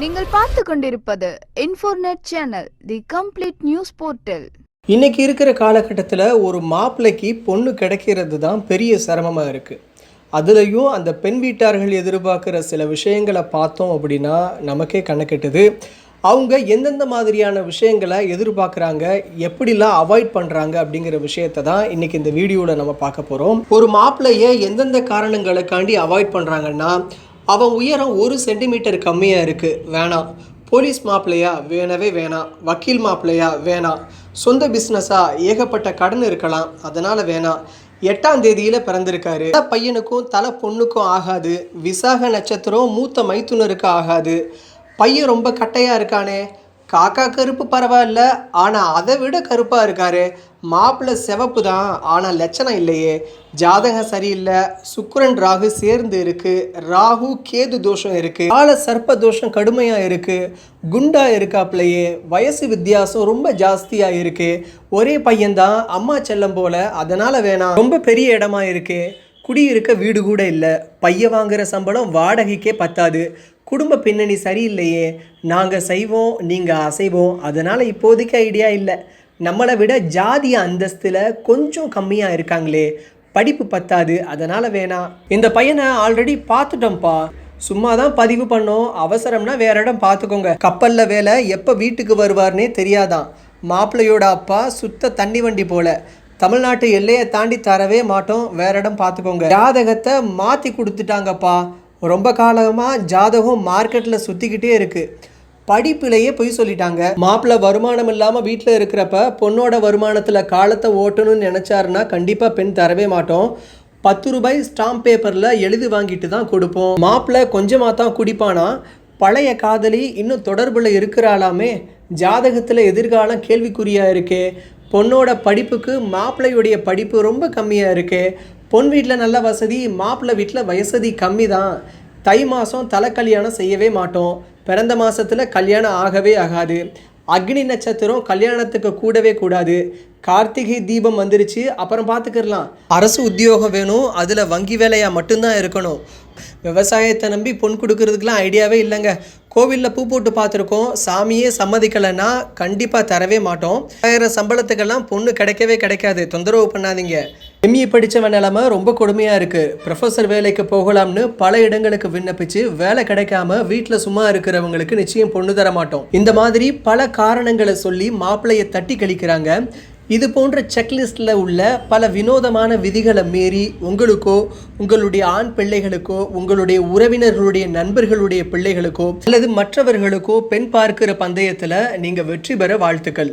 நீங்கள் பார்த்து கொண்டிருப்பது இன்ஃபோர்நெட் channel the complete news portal இன்னைக்கு இருக்கிற காலகட்டத்தில் ஒரு மாப்பிள்ளைக்கு பொண்ணு கிடைக்கிறது தான் பெரிய சிரமமாக இருக்குது அதுலேயும் அந்த பெண் வீட்டார்கள் எதிர்பார்க்குற சில விஷயங்களை பார்த்தோம் அப்படின்னா நமக்கே கணக்கெட்டுது அவங்க எந்தெந்த மாதிரியான விஷயங்களை எதிர்பார்க்குறாங்க எப்படிலாம் அவாய்ட் பண்ணுறாங்க அப்படிங்கிற விஷயத்தை தான் இன்றைக்கி இந்த வீடியோவில் நம்ம பார்க்க போகிறோம் ஒரு மாப்பிள்ளையை எந்தெந்த காரணங்களுக்காண்டி அவாய்ட் பண்ணுறாங்கன்னா அவன் உயரம் ஒரு சென்டிமீட்டர் கம்மியாக இருக்குது வேணாம் போலீஸ் மாப்பிள்ளையா? வேணவே வேணாம் வக்கீல் மாப்பிள்ளையா? வேணாம் சொந்த பிஸ்னஸாக ஏகப்பட்ட கடன் இருக்கலாம். அதனால் வேணாம் எட்டாம் தேதியில் பிறந்திருக்காரு. தலை பையனுக்கும் தலை பொண்ணுக்கும் ஆகாது. விசாக நட்சத்திரம் மூத்த மைத்துனருக்கு ஆகாது. பையன் ரொம்ப கட்டையாக இருக்கானே. காக்கா கருப்பு பரவாயில்ல ஆனால் அதை விட கருப்பாக இருக்காரு. மாப்பிள்ளை சிவப்பு தான் ஆனால் லட்சணம் இல்லையே. ஜாதகம் சரியில்லை சுக்கரன் ராகு சேர்ந்து இருக்கு ராகு கேது தோஷம் இருக்கு கால சர்ப்ப தோஷம் கடுமையாக இருக்கு குண்டா இருக்காப்லையே வயசு வித்தியாசம் ரொம்ப ஜாஸ்தியாக இருக்கு. ஒரே பையன்தான் அம்மா செல்லம் போல அதனால வேணாம். ரொம்ப பெரிய இடமா இருக்கு குடியிருக்க வீடு கூட இல்லை பைய வாங்குற சம்பளம் வாடகைக்கே பத்தாது. குடும்ப பின்னணி சரியில்லையே நாங்கள் செய்வோம் நீங்கள் அசைவோம் அதனால் இப்போதைக்கு ஐடியா இல்லை. நம்மளை விட ஜாதிய அந்தஸ்தில் கொஞ்சம் கம்மியாக இருக்காங்களே படிப்பு பத்தாது அதனால் வேணாம். இந்த பையனை ஆல்ரெடி பார்த்துட்டோம்ப்பா. சும்மா தான் பதிவு பண்ணோம் அவசரம்னா வேற இடம் பார்த்துக்கோங்க. கப்பலில் வேலை எப்போ வீட்டுக்கு வருவார்னே தெரியாதான். மாப்பிள்ளையோட அப்பா சுத்த தண்ணி வண்டி போல. தமிழ்நாட்டு எல்லையை தாண்டி தரவே மாட்டோம் வேற இடம் பார்த்துக்கோங்க. ஜாதகத்தை மாற்றி கொடுத்துட்டாங்கப்பா. ரொம்ப காலமாக ஜாதகம் மார்க்கெட்டில் சுற்றிக்கிட்டே இருக்குது படிப்பிலேயே பொய் சொல்லிட்டாங்க. மாப்பிள்ளை வருமானம் இல்லாமல் வீட்டில் இருக்கிறப்ப பொண்ணோட வருமானத்தில் காலத்தை ஓட்டணும்னு நினச்சாருன்னா கண்டிப்பாக பெண் தரவே மாட்டோம். பத்து ரூபாய் ஸ்டாம்ப் பேப்பரில் எழுதி வாங்கிட்டு தான் கொடுப்போம். மாப்பிள்ளை கொஞ்சமாக தான் குடிப்பானா? பழைய காதலி இன்னும் தொடர்பில் இருக்கிறாளாமே? ஜாதகத்தில் எதிர்காலம் கேள்விக்குறியாக இருக்கே? பொண்ணோட படிப்புக்கு மாப்பிள்ளையுடைய படிப்பு ரொம்ப கம்மியாக இருக்குது பொன் வீட்டில் நல்ல வசதி மாப்பிள்ளை வீட்டில் வயசதி கம்மி தான் தை மாதம் தலை கல்யாணம் செய்யவே மாட்டோம். பிறந்த மாதத்தில் கல்யாணம் ஆகவே ஆகாது. அக்னி நட்சத்திரம் கல்யாணத்துக்கு கூடவே கூடாது. கார்த்திகை தீபம் வந்துருச்சு அப்புறம் பார்த்துக்கிடலாம் அரசு உத்தியோகம் வேணும் அதில் வங்கி வேலையாக மட்டும்தான் இருக்கணும். விவசாயத்தை நம்பி பொன் கொடுக்கறதுக்கெலாம் ஐடியாவே இல்லைங்க. கோவிலில் பூ போட்டு பார்த்துருக்கோம் சாமியே சம்மதிக்கலைன்னா கண்டிப்பாக தரவே மாட்டோம். ஆயிரம் சம்பளத்துக்கெல்லாம் பொண்ணு கிடைக்கவே கிடைக்காது. தொந்தரவு பண்ணாதீங்க. எம்இ படித்தவன் நிலமை ரொம்ப கொடுமையாக இருக்குது ப்ரொஃபஸர் வேலைக்கு போகலாம்னு பல இடங்களுக்கு விண்ணப்பிச்சு வேலை கிடைக்காம வீட்டில் சும்மா இருக்கிறவங்களுக்கு நிச்சயம் பொண்ணு தர மாட்டோம். இந்த மாதிரி பல காரணங்களை சொல்லி மாப்பிள்ளையை தட்டி கழிக்கிறாங்க. இது போன்ற செக்லிஸ்டில் உள்ள பல வினோதமான விதிகளை மீறி உங்களுக்கோ உங்களுடைய ஆண் பிள்ளைகளுக்கோ உங்களுடைய உறவினர்களுடைய நண்பர்களுடைய பிள்ளைகளுக்கோ அல்லது மற்றவர்களுக்கோ பெண் பார்க்கிற பந்தயத்தில் நீங்கள் வெற்றி பெற வாழ்த்துக்கள்.